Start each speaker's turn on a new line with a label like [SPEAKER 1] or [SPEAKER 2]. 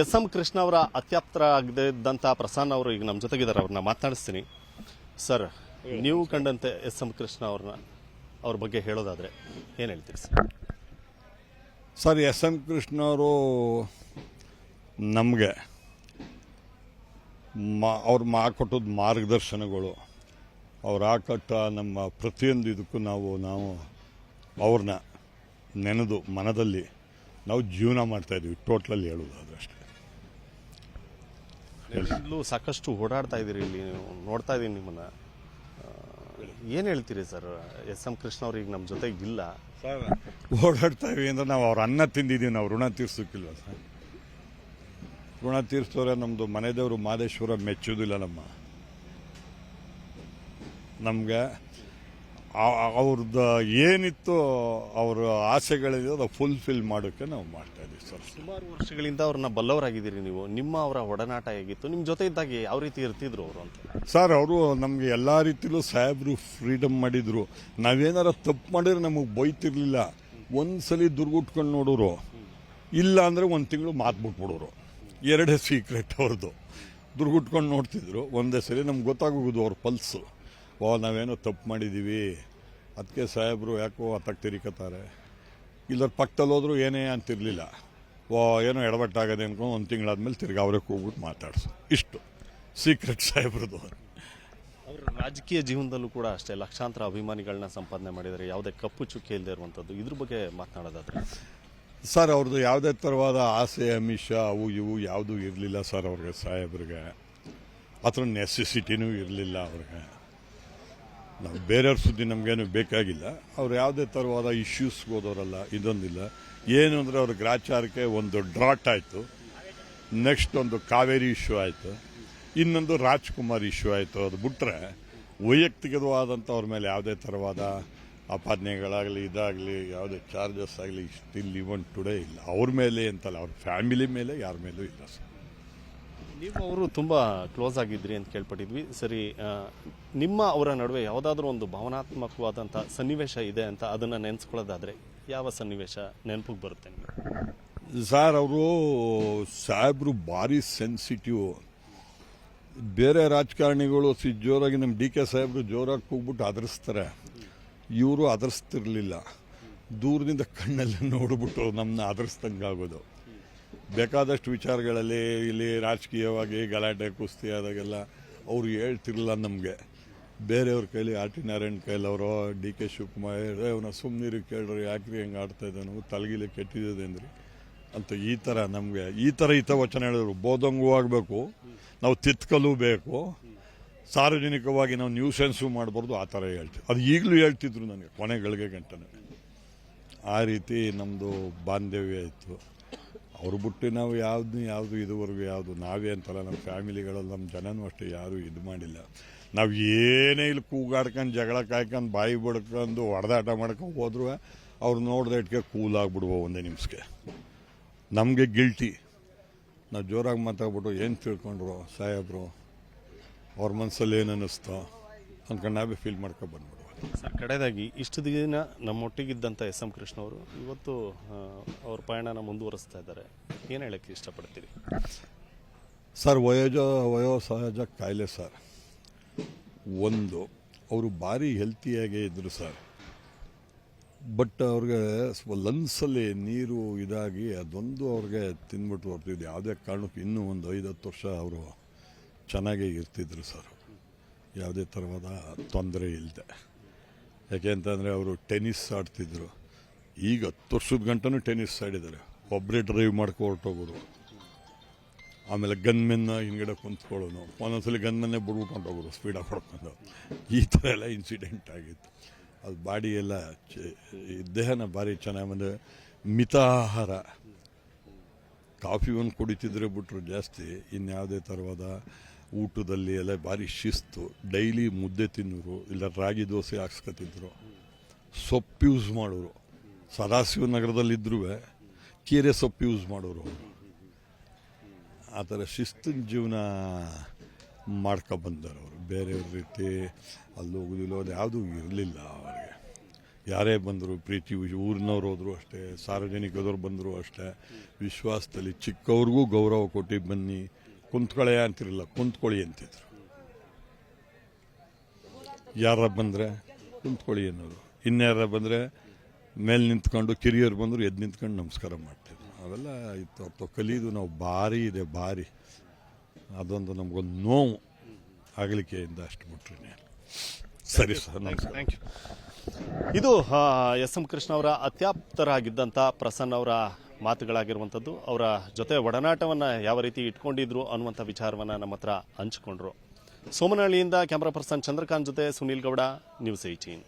[SPEAKER 1] S M Krishna ಅವರ ಅತ್ಯಾಪ್ತರ ಆಗದಿದ್ದಂಥ ಪ್ರಸನ್ನ ಅವರು ಈಗ ನಮ್ಮ ಜೊತೆಗಿದ್ದಾರೆ ಅವ್ರನ್ನ ಮಾತನಾಡಿಸ್ತೀನಿ. ಸರ್ ನೀವು ಕಂಡಂತೆ ಎಸ್ ಎಂ ಕೃಷ್ಣ ಅವ್ರನ್ನ ಅವ್ರ ಬಗ್ಗೆ ಹೇಳೋದಾದ್ರೆ ಏನು ಹೇಳ್ತೀರಿ ಸರ್?
[SPEAKER 2] ಸರ್ ಎಸ್ ಎಂ ಕೃಷ್ಣವರು ನಮಗೆ ಮಾ ಅವ್ರು ಮಾಡಿಕೊಟ್ಟದ ಮಾರ್ಗದರ್ಶನಗಳು ಅವ್ರು ಹಾಕೊಟ್ಟ ನಮ್ಮ ಪ್ರತಿಯೊಂದು ಇದಕ್ಕೂ ನಾವು ನಾವು ಅವ್ರನ್ನ ನೆನೆದು ಮನದಲ್ಲಿ ನಾವು ಜೀವನ ಟೋಟಲ್ ಟೋಟ್ಲಲ್ಲಿ ಹೇಳೋದಾದ್ರೆ ಅಷ್ಟೇ.
[SPEAKER 1] ಸಾಕಷ್ಟು ಓಡಾಡ್ತಾ ಇದ್ದೀರಿ ಇಲ್ಲಿ. ನೋಡ್ತಾ ಇದ್ದೀನಿ ನಿಮ್ಮನ್ನ. ಏನು ಹೇಳ್ತೀರಿ ಸರ್? ಎಸ್ ಎಂ ಕೃಷ್ಣ ಅವ್ರು ಈಗ ನಮ್ಮ ಜೊತೆಗೆ ಇಲ್ಲ.
[SPEAKER 2] ಸರ್ ಓಡಾಡ್ತಾ ಇವಿ ಅಂದ್ರೆ ನಾವು ಅವ್ರ ಅನ್ನ ತಿಂದಿದ್ದೀವಿ. ನಾವು ಋಣ ತೀರ್ಸೋಕ್ಕಿಲ್ವ ಸರ್? ಋಣ ತೀರಿಸೋರೆ ನಮ್ಮದು ಮನೆದೇವರು ಮಾದೇಶ್ವರ ಮೆಚ್ಚೋದಿಲ್ಲ ನಮ್ಮ. ನಮಗೆ ಅವ್ರದ್ದು ಏನಿತ್ತು ಅವರ ಆಸೆಗಳಿದೆ ಅದು ಫುಲ್ಫಿಲ್ ಮಾಡೋಕ್ಕೆ ನಾವು ಮಾಡ್ತಾ ಇದ್ದೀವಿ ಸರ್.
[SPEAKER 1] ಸುಮಾರು ವರ್ಷಗಳಿಂದ ಅವ್ರನ್ನ ಬಲ್ಲವರಾಗಿದ್ದೀರಿ ನೀವು. ನಿಮ್ಮ ಅವರ ಒಡನಾಟ ಹೇಗಿತ್ತು? ನಿಮ್ಮ ಜೊತೆ ಇದ್ದಾಗ ಯಾವ ರೀತಿ ಇರ್ತಿದ್ರು ಅವರು ಅಂತ?
[SPEAKER 2] ಸರ್ ಅವರು ನಮಗೆ ಎಲ್ಲ ರೀತಿಲೂ ಸಾಹೇಬರು ಫ್ರೀಡಮ್ ಮಾಡಿದ್ರು. ನಾವೇನಾರ ತಪ್ಪು ಮಾಡಿದ್ರೆ ನಮಗೆ ಬೈತಿರ್ಲಿಲ್ಲ. ಒಂದ್ಸಲಿ ದುರ್ಗುಟ್ಕೊಂಡು ನೋಡೋರು. ಇಲ್ಲ ಅಂದರೆ ಒಂದು ತಿಂಗಳು ಮಾತು ಬಿಟ್ಬಿಡೋರು. ಎರಡೇ ಸೀಕ್ರೆಟ್ ಅವ್ರದ್ದು ದುರ್ಗುಟ್ಕೊಂಡು ನೋಡ್ತಿದ್ರು. ಒಂದೇ ಸರಿ ನಮ್ಗೆ ಗೊತ್ತಾಗೋದು ಅವ್ರ ಪಲ್ಸು ಓ ನಾವೇನೋ ತಪ್ಪು ಮಾಡಿದ್ದೀವಿ. ಅದಕ್ಕೆ ಸಾಹೇಬರು ಯಾಕೋ ಹತ್ತಕ್ಕೆ ತಿರಿಕತ್ತಾರೆ. ಇಲ್ಲರ ಪಕ್ಕದಲ್ಲಿ ಹೋದರೂ ಏನೇ ಅಂತಿರಲಿಲ್ಲ. ಓ ಏನೋ ಎಡವಟ್ಟಾಗದೆ ಅನ್ಕೊಂಡು ಒಂದು ತಿಂಗಳಾದ್ಮೇಲೆ ತಿರ್ಗಿ ಅವ್ರಿಗೆ ಹೋಗ್ಬಿಟ್ಟು ಮಾತಾಡ್ಸು. ಇಷ್ಟು. ಸೀಕ್ರೆಟ್ ಸಾಹೇಬ್ರದ್ದು
[SPEAKER 1] ಅವರು. ರಾಜಕೀಯ ಜೀವನದಲ್ಲೂ ಕೂಡ ಅಷ್ಟೇ ಲಕ್ಷಾಂತರ ಅಭಿಮಾನಿಗಳನ್ನ ಸಂಪಾದನೆ ಮಾಡಿದರೆ ಯಾವುದೇ ಕಪ್ಪು ಚುಕ್ಕಿ ಇಲ್ಲದೆ ಇರುವಂಥದ್ದು. ಇದ್ರ ಬಗ್ಗೆ ಮಾತನಾಡೋದಾದ್ರೆ.
[SPEAKER 2] ಸರ್ ಅವ್ರದ್ದು ಯಾವುದೇ ಥರವಾದ ಆಸೆ ಅಮಿಷ ಅವು ಇವು ಯಾವುದೂ ಇರಲಿಲ್ಲ ಸರ್ ಅವ್ರಿಗೆ ಸಾಹೇಬ್ರಿಗೆ. ಅದ್ರ ನೆಸೆಸಿಟಿನೂ ಇರಲಿಲ್ಲ ಅವ್ರಿಗೆ. ನಾವು ಬೇರೆಯವ್ರ ಸುದ್ದಿ ನಮಗೇನು ಬೇಕಾಗಿಲ್ಲ. ಅವ್ರು ಯಾವುದೇ ಥರವಾದ ಇಶ್ಯೂಸ್ಗೆ ಹೋದವರಲ್ಲ, ಇದೊಂದಿಲ್ಲ. ಏನು ಅಂದರೆ ಅವ್ರ ಗ್ರಾಚಾರಕ್ಕೆ ಒಂದು ಡ್ರಾಟ್ ಆಯಿತು. ನೆಕ್ಸ್ಟ್ ಒಂದು ಕಾವೇರಿ ಇಶ್ಯೂ ಆಯಿತು. ಇನ್ನೊಂದು ರಾಜ್ಕುಮಾರ್ ಇಶ್ಯೂ ಆಯಿತು. ಅದು ಬಿಟ್ಟರೆ ವೈಯಕ್ತಿಕವಾದಂಥ ಅವ್ರ ಮೇಲೆ ಯಾವುದೇ ಥರವಾದ ಆಪಾದನೆಗಳಾಗಲಿ ಇದಾಗಲಿ, ಯಾವುದೇ ಚಾರ್ಜಸ್ ಆಗಲಿ ಸ್ಟಿಲ್ ಇವನ್ ಟುಡೇ ಇಲ್ಲ. ಅವ್ರ ಮೇಲೆ ಅಂತಲ್ಲ, ಅವ್ರ ಫ್ಯಾಮಿಲಿ ಮೇಲೆ, ಯಾರ ಮೇಲೂ ಇಲ್ಲ ಸರ್.
[SPEAKER 1] ನೀವು ಅವರು ತುಂಬ ಕ್ಲೋಸ್ ಆಗಿದ್ರಿ ಅಂತ ಕೇಳ್ಪಟ್ಟಿದ್ವಿ. ಸರಿ ನಿಮ್ಮ ಅವರ ನಡುವೆ ಯಾವುದಾದ್ರೂ ಒಂದು ಭಾವನಾತ್ಮಕವಾದಂಥ ಸನ್ನಿವೇಶ ಇದೆ ಅಂತ ಅದನ್ನು ನೆನೆಸ್ಕೊಳ್ಳೋದಾದರೆ ಯಾವ ಸನ್ನಿವೇಶ ನೆನಪಿಗೆ ಬರುತ್ತೆ ನಿಮಗೆ?
[SPEAKER 2] ಸರ್ ಅವರು ಸಾಹೇಬ್ರು ಭಾರಿ ಸೆನ್ಸಿಟಿವ್ ಬೇರೆ ರಾಜಕಾರಣಿಗಳು ಸಿ ಜೋರಾಗಿ ನಮ್ಮ ಡಿ ಕೆ ಸಾಹೇಬ್ರು ಜೋರಾಗಿ ಕೂಗ್ಬಿಟ್ಟು ಅದರಿಸ್ತಾರೆ ಇವರು ಅದರಿಸ್ತಿರ್ಲಿಲ್ಲ ದೂರದಿಂದ ಕಣ್ಣಲ್ಲಿ ನೋಡ್ಬಿಟ್ಟು ನಮ್ಮನ್ನ ಆಗೋದು ಬೇಕಾದಷ್ಟು ವಿಚಾರಗಳಲ್ಲಿ ಇಲ್ಲಿ ರಾಜಕೀಯವಾಗಿ ಗಲಾಟೆ, ಕುಸ್ತಿ ಆದಾಗೆಲ್ಲ ಅವ್ರು ಹೇಳ್ತಿರ್ಲಿಲ್ಲ ನಮಗೆ. ಬೇರೆಯವ್ರ ಕೈಲಿ ಆರ್ ಟಿ ನಾರಾಯಣ್ ಕೈಲವರು ಡಿ ಕೆ ಶಿವಕುಮಾರ್ ಅವನ ಸುಮ್ಮನೀರು ಕೇಳ್ರಿ, ಯಾಕ್ರಿ ಹೆಂಗೆ ಆಡ್ತಾ ಇದ್ದಾನು ತಲಗಿಲಿ ಕೆಟ್ಟಿದ್ದೇನ್ರಿ ಅಂತ ಈ ಥರ ನಮಗೆ, ಈ ಥರ ಹಿತವಚನ ಹೇಳಿದ್ರು. ಬೋಧಂಗೂ ಆಗಬೇಕು, ನಾವು ತಿತ್ಕಲು ಬೇಕು. ಸಾರ್ವಜನಿಕವಾಗಿ ನಾವು ನ್ಯೂಸೆನ್ಸು ಮಾಡಬಾರ್ದು, ಆ ಥರ ಹೇಳ್ತೀವಿ ಅದು ಈಗಲೂ ಹೇಳ್ತಿದ್ರು ನನಗೆ ಕೊನೆಗಳಿಗೆ ಗಂಟನೇ ಆ ರೀತಿ ನಮ್ಮದು ಬಾಂಧವ್ಯ ಇತ್ತು. ಅವ್ರು ಬಿಟ್ಟು ನಾವು ಯಾವ್ದು, ಯಾವುದು ಇದುವರೆಗೂ ಯಾವುದು, ನಾವೇ ಅಂತಲ್ಲ, ನಮ್ಮ ಫ್ಯಾಮಿಲಿಗಳಲ್ಲಿ ನಮ್ಮ ಜನನೂ ಅಷ್ಟೇ, ಯಾರೂ ಇದು ಮಾಡಿಲ್ಲ. ನಾವು ಏನೇ ಇಲ್ಲಿ ಕೂಗಾಡ್ಕೊಂಡು, ಜಗಳ ಕಾಯ್ಕೊಂಡು, ಬಾಯಿ ಬಡ್ಕೊಂಡು, ಹೊಡೆದಾಟ ಮಾಡ್ಕೊಂಡು ಹೋದ್ರೂ ಅವ್ರು ನೋಡಿದ್ರೆ ಇಟ್ಕೆ ಕೂಲ್ ಆಗ್ಬಿಡುವ ಒಂದೇ ನಿಮಿಷಕ್ಕೆ ನಮಗೆ ಗಿಲ್ಟಿ ನಾವು ಜೋರಾಗಿ ಮಾತಾಡ್ಬಿಟ್ಟು ಏನು ತಿಳ್ಕೊಂಡ್ರು ಸಾಹೇಬ್ರು? ಅವ್ರ ಮನಸ್ಸಲ್ಲಿ ಏನು ಅನ್ನಿಸ್ತೋ? ಅಂದ್ಕೊಂಡು ನಾವೇ ಫೀಲ್ ಮಾಡ್ಕೊಂಡು ಬಂದ್ಬಿಡುವ.
[SPEAKER 1] ಸರ್ ಕಡೆಯದಾಗಿ ಇಷ್ಟು ದಿನ ನಮ್ಮೊಟ್ಟಿಗಿದ್ದಂಥ ಎಸ್ ಎಂ ಕೃಷ್ಣ ಅವರು ಇವತ್ತು ಅವ್ರ ಪಯಣನ ಮುಂದುವರಿಸ್ತಾ ಇದ್ದಾರೆ. ಏನು ಹೇಳಕ್ಕೆ ಇಷ್ಟಪಡ್ತೀರಿ?
[SPEAKER 2] ಸರ್, ವಯೋಜ, ವಯೋಸಹಜ ಕಾಯಿಲೆ ಸರ್. ಒಂದು, ಅವರು ಭಾರಿ ಹೆಲ್ತಿಯಾಗೇ ಇದ್ದರು ಸರ್. ಬಟ್ ಅವ್ರಿಗೆ ಲಂಗ್ಸಲ್ಲಿ ನೀರು ಇದಾಗಿ ಅದೊಂದು ಅವ್ರಿಗೆ ತಿಂದ್ಬಿಟ್ಟು ಬರ್ತಿದ್ದು ಯಾವುದೇ ಕಾರಣಕ್ಕೂ ಇನ್ನೂ ಒಂದು ಐದು ಹತ್ತು ವರ್ಷ ಅವರು ಚೆನ್ನಾಗೇ ಇರ್ತಿದ್ರು ಸರ್. ಯಾವುದೇ ಥರವಾದ ತೊಂದರೆ ಇಲ್ಲದೆ ಯಾಕೆ ಅಂತಂದರೆ ಅವರು ಟೆನ್ನಿಸ್ ಆಡ್ತಿದ್ರು. ಈಗ ಹತ್ತು ವರ್ಷದ ಗಂಟನೂ ಟೆನ್ನಿಸ್ ಆಡಿದ್ದಾರೆ. ಒಬ್ಬರೇ ಡ್ರೈವ್ ಮಾಡ್ಕೊ ಹೊರಟೋಗೋರು ಆಮೇಲೆ ಗನ್ಮೆನ್ನ ಹಿಂಗಡೆ ಕುಂತ್ಕೊಳ್ಳೋನು ಒಂದೊಂದ್ಸಲಿ ಗನ್ಮನ್ನೇ ಬಿಡ್ಬಿಟ್ಕೊಂಡು ಹೋಗೋದು ಸ್ಪೀಡಾಗಿ ಹೊಡ್ಕೊಂಡು ಈ ಥರ ಎಲ್ಲ ಇನ್ಸಿಡೆಂಟ್ ಆಗಿತ್ತು. ಅದು ಬಾಡಿ ಎಲ್ಲ ದೇಹನ ಭಾರಿ ಚೆನ್ನಾಗಿ ಬಂದರೆ ಮಿತಾಹಾರ. ಕಾಫಿ ಒಂದು ಕುಡಿತಿದ್ರೆ ಬಿಟ್ಟರು ಜಾಸ್ತಿ. ಇನ್ಯಾವುದೇ ಥರವಾದ ಊಟದಲ್ಲಿ ಎಲ್ಲ ಭಾರಿ ಶಿಸ್ತು. ಡೈಲಿ ಮುದ್ದೆ ತಿನ್ನೋರು, ಇಲ್ಲ ರಾಗಿ ದೋಸೆ ಹಾಕ್ಸ್ಕೊತಿದ್ರು. ಸೊಪ್ಪು ಯೂಸ್ ಮಾಡೋರು. ಸದಾಶಿವ ನಗರದಲ್ಲಿದ್ದರೂ ಕೀರೆ ಸೊಪ್ಪು ಯೂಸ್ ಮಾಡೋರು. ಆ ಥರ ಶಿಸ್ತಿನ ಜೀವನ ಮಾಡ್ಕೊಬಂದರು ಅವರು. ಬೇರೆಯವ್ರ ರೀತಿ ಅಲ್ಲಿ ಹೋಗೋದಿಲ್ಲ, ಅದು ಯಾವುದೂ ಇರಲಿಲ್ಲ ಅವರಿಗೆ. ಯಾರೇ ಬಂದರು, ಪ್ರೀತಿ ಊರಿನವ್ರು ಹೋದರೂ ಅಷ್ಟೇ, ಸಾರ್ವಜನಿಕದವ್ರು ಬಂದರು ಅಷ್ಟೇ. ವಿಶ್ವಾಸದಲ್ಲಿ ಚಿಕ್ಕವ್ರಿಗೂ ಗೌರವ ಕೊಟ್ಟು ಬನ್ನಿ. ಕುಂತ್ಕೊಳ್ಳೆ ಅಂತಿರಲಿಲ್ಲ ಕುಂತ್ಕೊಳ್ಳಿ ಅಂತಿದ್ರು. ಯಾರ ಬಂದರೆ ಕುಂತ್ಕೊಳ್ಳಿ ಅನ್ನೋರು. ಇನ್ಯಾರ ಬಂದರೆ ಮೇಲೆ ನಿಂತ್ಕೊಂಡು ಕಿರಿಯರು ಬಂದರು ಎದ್ದು ನಿಂತ್ಕೊಂಡು ನಮಸ್ಕಾರ ಮಾಡ್ತಿದ್ರು. ಅವೆಲ್ಲ ಇತ್ತು. ಅಥವಾ ಕಲಿಯೋದು ನಾವು ಭಾರಿ ಇದೆ ಭಾರಿ. ಅದೊಂದು ನಮಗೊಂದು ನೋವು. ಆಗಲಿಕ್ಕೆಯಿಂದ ಅಷ್ಟು ಬಿಟ್ರಿ ಸರಿ ಸರ್
[SPEAKER 1] ಥ್ಯಾಂಕ್ ಯು ಇದು ಎಸ್ ಎಂ ಕೃಷ್ಣ ಅವರ ಅತ್ಯಾಪ್ತರಾಗಿದ್ದಂಥ ಪ್ರಸನ್ನ ಅವರ ಮಾತುಗಳಾಗಿರುವಂಥದ್ದು, ಅವರ ಜೊತೆ ಒಡನಾಟವನ್ನು ಯಾವ ರೀತಿ ಇಟ್ಕೊಂಡಿದ್ರು ಅನ್ನುವಂಥ ವಿಚಾರವನ್ನು ನಮ್ಮ ಹತ್ರ ಹಂಚಿಕೊಂಡ್ರು. ಸೋಮನಹಳ್ಳಿಯಿಂದ ಕ್ಯಾಮ್ರಾ ಪರ್ಸನ್ ಚಂದ್ರಕಾಂತ್ ಜೊತೆ ಸುನೀಲ್ ಗೌಡ, ನ್ಯೂಸ್ ಏಯ್ಟೀನ್.